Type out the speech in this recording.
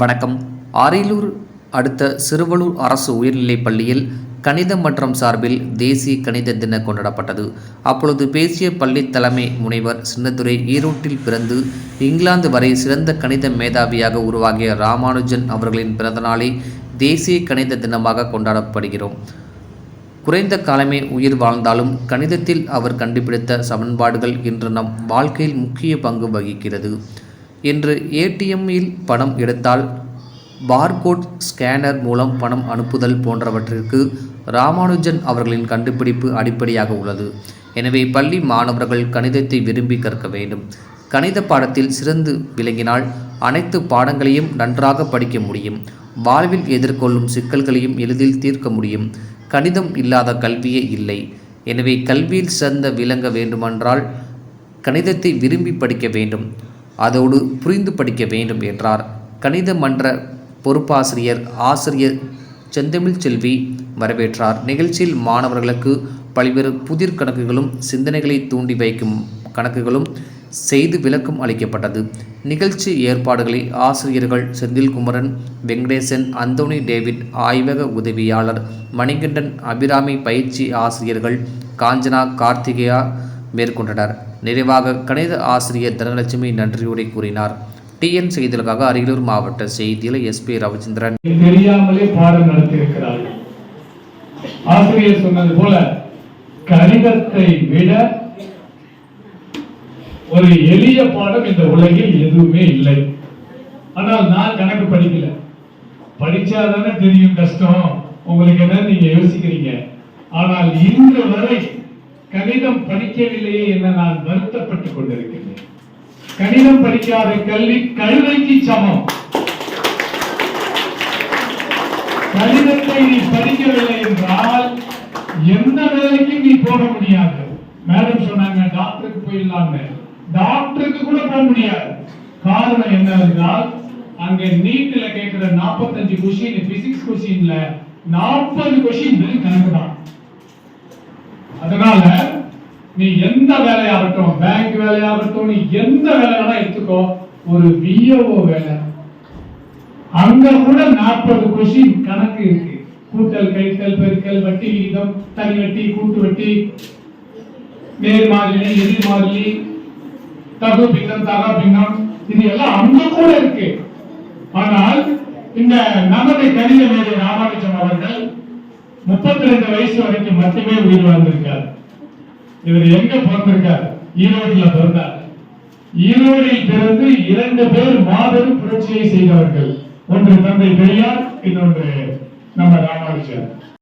வணக்கம். அரியலூர் அடுத்த சிறுவலூர் அரசு உயர்நிலைப் பள்ளியில் கணித மன்றம் சார்பில் தேசிய கணித தின கொண்டாடப்பட்டது. அப்பொழுது பேசிய பள்ளி தலைமை முனைவர் சின்னதுரை ஈரோட்டில் பிறந்து இங்கிலாந்து வரை சிறந்த கணித மேதாவியாக உருவாகிய ராமானுஜன் அவர்களின் பிறந்தநாளை தேசிய கணித தினமாக கொண்டாடப்படுகிறோம். குறைந்த காலமே உயிர் வாழ்ந்தாலும் கணிதத்தில் அவர் கண்டுபிடித்த சமன்பாடுகள் இன்று நம் வாழ்க்கையில் முக்கிய பங்கு வகிக்கிறது. இன்று ஏடிஎம்மில் பணம் எடுத்தால் பார்கோட் ஸ்கேனர் மூலம் பணம் அனுப்புதல் போன்றவற்றிற்கு ராமானுஜன் அவர்களின் கண்டுபிடிப்பு அடிப்படையாக உள்ளது. எனவே பள்ளி மாணவர்கள் கணிதத்தை விரும்பி கற்க வேண்டும். கணித பாடத்தில் சிறந்து விளங்கினால் அனைத்து பாடங்களையும் நன்றாக படிக்க முடியும். வாழ்வில் எதிர்கொள்ளும் சிக்கல்களையும் எளிதில் தீர்க்க முடியும். கணிதம் இல்லாத கல்வியே இல்லை. எனவே கல்வியில் சிறந்த விளங்க வேண்டுமென்றால் கணிதத்தை விரும்பி படிக்க வேண்டும். அதோடு புரிந்து படிக்க வேண்டும் என்றார். கணித மன்ற பொறுப்பாசிரியர் ஆசிரியர் செந்தமிழ் செல்வி வரவேற்றார். நிகழ்ச்சியில் மாணவர்களுக்கு பல்வேறு புதிர் கணக்குகளும் சிந்தனைகளை தூண்டி வைக்கும் கணக்குகளும் செய்து விளக்கம் அளிக்கப்பட்டது. நிகழ்ச்சி ஏற்பாடுகளை ஆசிரியர்கள் செந்தில்குமரன் வெங்கடேசன் அந்தோனி டேவிட் ஆய்வக உதவியாளர் மணிகண்டன் அபிராமி பயிற்சி ஆசிரியர்கள் காஞ்சனா கார்த்திகேயா மேற்கொண்டனர். நிறைவாக கணித ஆசிரியர் தனலட்சுமி நன்றியுரை கூறினார். டிஎன் செய்திகளுக்காக அரியலூர் மாவட்ட செய்தியில் எஸ். பி. ரவிச்சந்திரன். தெரியாமலே பாடம் நடத்தியிருக்கிறார்கள் ஆசிரியர் சொன்னது போல கணிதத்தை விட ஒரு எளிய பாடம் இந்த உலகில் எதுவுமே இல்லை. ஆனால் நான் கணக்கு படிக்கல. படிச்சாதானே தெரியும் கஷ்டம். உங்களுக்கு என்ன நீங்க யோசிக்கிறீங்க. ஆனால் இன்று வரை கணிதம் படிக்கவில்லையே என நான் வருத்தப்பட்டுக் கொண்டிருக்கிறேன். கணிதம் படிக்காத கல்வி கழுதைக்கு சமம். கணிதத்தை நீ படிக்கவில்லை என்றால் எந்த வேலைக்கும் நீ போக முடியாது. மேடம் சொன்னாங்க டாக்டருக்கு போயிடலாம்னு டாக்டருக்கு கூட போக முடியாது. காரணம் என்ன என்றால் அங்க நீட்ல கேட்கிற 45 கொஸ்டின் பிசிக்ஸ் கொஸ்டின்ல 40 கொஸ்டின் கணக்கு தான். அதனால நீ எந்த வேலையாகட்டும் பேங்க் வேலையாகட்டும் நீ எந்த வேலை எடுத்துக்கோ ஒரு விஓஓ வேலை. அங்க கூட நாற்பது கொஷின் கணக்கு இருக்கு. கூட்டல் கழித்தல் பெருக்கல் வட்டி விகிதம் தனி வட்டி கூட்டு வட்டி நேர்மாறிலி எதிர்மாறிலி தகு பின்னம் தக பின்னம் இது எல்லாம் அங்க கூட இருக்கு. ஆனால் இந்த நமது கணித மேதை ராமானுஜம் அவர்கள் முப்பத்தி ரெண்டு வயசு வரைக்கும் மட்டுமே உயிர் வாழ்ந்திருக்கார் இவர் எங்க பிறந்திருக்கார்? ஈரோடுல பிறந்தார். ஈரோடில் பிறந்து இரண்டு பேர் மாபெரும் புரட்சியை செய்தவர்கள். ஒன்று தந்தை பெரியார் இன்னொன்று நம்ம ராமானுஜர்.